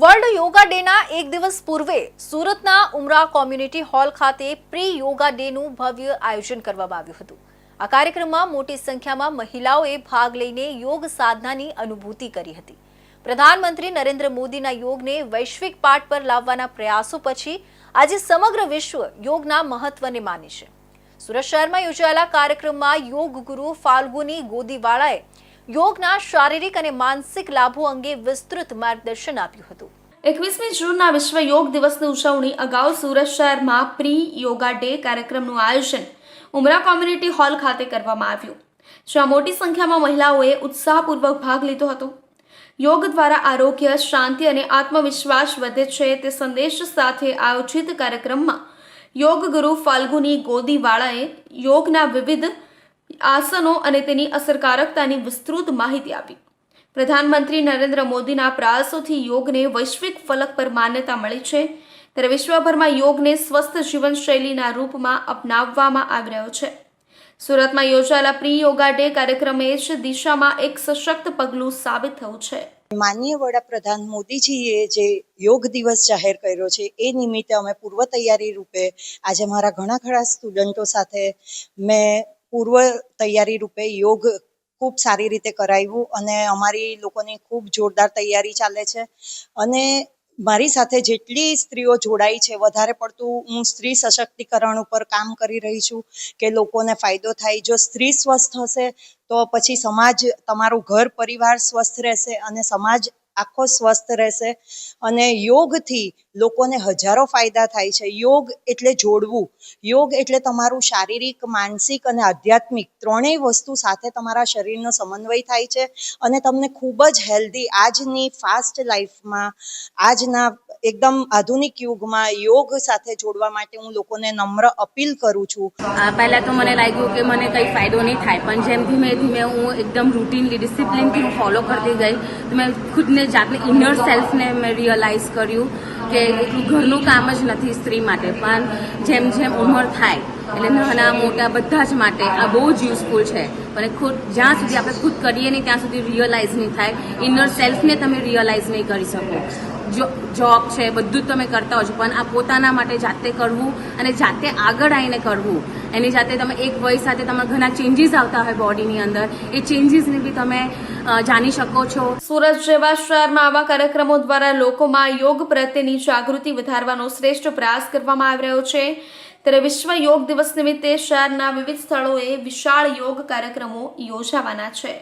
World yoga ડેના એક દિવસ પૂર્વે સુરતના ઉમરા કોમ્યુનિટી હોલ ખાતે પ્રી યોગા ડેનું ભવ્ય આયોજન કરવામાં આવ્યું હતું. આ કાર્યક્રમમાં મોટી સંખ્યામાં મહિલાઓએ ભાગ લઈને યોગ સાધનાની અનુભૂતિ કરી હતી. પ્રધાનમંત્રી નરેન્દ્ર મોદીના યોગને વૈશ્વિક પાટ પર લાવવાના પ્રયાસો પછી આજે સમગ્ર વિશ્વ યોગના મહત્વને માને છે. સુરત શહેરમાં યોજાયેલા કાર્યક્રમમાં યોગ ગુરુ ફાલ્ગુની ગોદીવાળાએ યોગના શારીરિક અને માનસિક લાભો અંગે વિસ્તૃત માર્ગદર્શન આપ્યું હતું. એકવીસમી જૂનના વિશ્વ યોગ દિવસની ઉજવણી અગાઉ સુરત શહેરમાં પ્રી યોગા ડે કાર્યક્રમનું આયોજન ઉમરા કોમ્યુનિટી હોલ ખાતે કરવામાં આવ્યું, જ્યાં મોટી સંખ્યામાં મહિલાઓએ ઉત્સાહપૂર્વક ભાગ લીધો હતો. યોગ દ્વારા આરોગ્ય, શાંતિ અને આત્મવિશ્વાસ વધે છે તે સંદેશ સાથે આયોજિત કાર્યક્રમમાં યોગ ગુરુ ફાલ્ગુની ગોદીવાળાએ યોગના વિવિધ આસનો અને તેની અસરકારકતાની વિસ્તૃત માહિતી આપી. પ્રધાનમંત્રી નરેન્દ્ર મોદીના પ્રયાસોથી યોગને વૈશ્વિક ફલક પર માન્યતા મળી છે, ત્યારે વિશ્વભરમાં યોગને સ્વસ્થ જીવનશૈલીના રૂપમાં અપનાવવામાં આવી રહ્યો છે. સુરતમાં યોજાયેલા પ્રી યોગા ડે કાર્યક્રમે જ દિશામાં એક સશક્ત પગલું સાબિત થયું છે. માનનીય વડાપ્રધાન મોદીજીએ જે યોગ દિવસ જાહેર કર્યો છે, એ નિમિત્તે અમે પૂર્વ તૈયારી રૂપે આજે મારા ઘણા ખરા સ્ટુડન્ટો સાથે મેં પૂર્વ તૈયારી રૂપે યોગ ખૂબ સારી રીતે કરાવ્યું અને અમારી લોકોની ખૂબ જોરદાર તૈયારી ચાલે છે. અને મારી સાથે જેટલી સ્ત્રીઓ જોડાઈ છે, વધારે પડતું હું સ્ત્રી સશક્તિકરણ ઉપર કામ કરી રહી છું કે લોકોને ફાયદો થાય. જો સ્ત્રી સ્વસ્થ હશે, તો પછી સમાજ, તમારું ઘર, પરિવાર સ્વસ્થ રહેશે અને સમાજ આખો સ્વસ્થ રહેશે. અને યોગથી લોકોને હજારો ફાયદા થાય છે. યોગ એટલે જોડવું. યોગ એટલે તમારું શારીરિક, માનસિક અને આધ્યાત્મિક ત્રણેય વસ્તુ સાથે તમારા શરીરનો સમન્વય થાય છે. અને તમને ખૂબ જ હેલ્ધી આજની ફાસ્ટ લાઈફમાં આજના એકદમ આધુનિક યુગમાં યોગ સાથે જોડવા માટે હું લોકોને નમ્ર અપીલ કરું છું. પહેલાં તો મને લાગ્યું કે મને કંઈ ફાયદો નહીં થાય, પણ જેમ ધીમે ધીમે હું એકદમ રૂટીનલી ડિસિપ્લિનથી હું ફોલો કરતી ગઈ. તો મેં ખુદને જાતને ઇનર સેલ્ફને મેં રિયલાઇઝ કર્યું કે એટલું ઘરનું કામ જ નથી સ્ત્રી માટે, પણ જેમ જેમ ઉંમર થાય એટલે નાના મોટા બધા જ માટે આ બહુ જ યુઝફુલ છે. અને ખુદ જ્યાં સુધી આપણે ખુદ કરીએ નહીં, ત્યાં સુધી રિયલાઇઝ નહીં થાય. ઇનર સેલ્ફને તમે રિયલાઇઝ નહીં કરી શકો. જો જોબ છે, બધું જ તમે કરતા હો છો પણ આ પોતાના માટે જાતે કરવું અને જાતે આગળ આવીને કરવું, એની જાતે તમે એક વય સાથે તમારા ઘણા ચેન્જીસ આવતા હોય બોડીની અંદર. એ ચેન્જીસને બી તમે જાણી શકો છો. સુરત જેવા શહેરમાં આવા કાર્યક્રમો દ્વારા લોકોમાં યોગ પ્રત્યેની જાગૃતિ વધારવાનો શ્રેષ્ઠ પ્રયાસ કરવામાં આવી રહ્યો છે. ત્યારે વિશ્વ યોગ દિવસ નિમિત્તે શહેરના વિવિધ સ્થળોએ વિશાળ યોગ કાર્યક્રમો યોજાવાના છે.